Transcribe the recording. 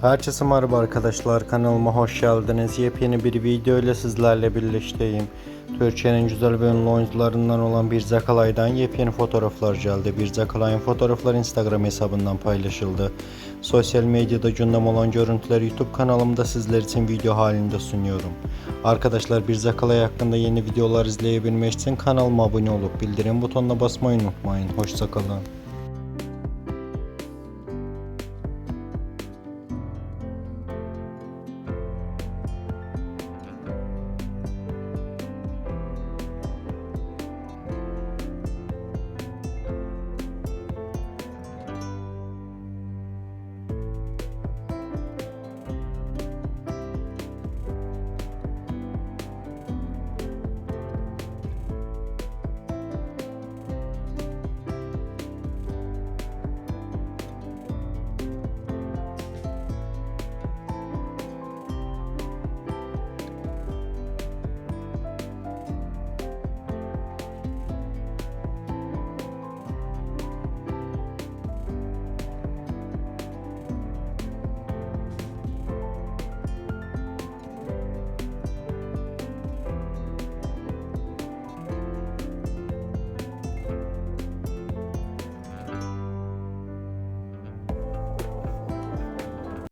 Herkese merhaba arkadaşlar kanalıma hoş geldiniz. Yepyeni bir video ile sizlerle birlikteyim. Türkiye'nin güzel ve ünlü oyuncularından olan Bir Zakalay'dan yepyeni fotoğraflar geldi. Bir Zakalay'ın fotoğrafları Instagram hesabından paylaşıldı. Sosyal medyada gündem olan görüntüleri YouTube kanalımda sizler için video halinde sunuyorum. Arkadaşlar Bir Zakalay hakkında yeni videolar izleyebilmek için kanalıma abone olup bildirim butonuna basmayı unutmayın. Hoşçakalın.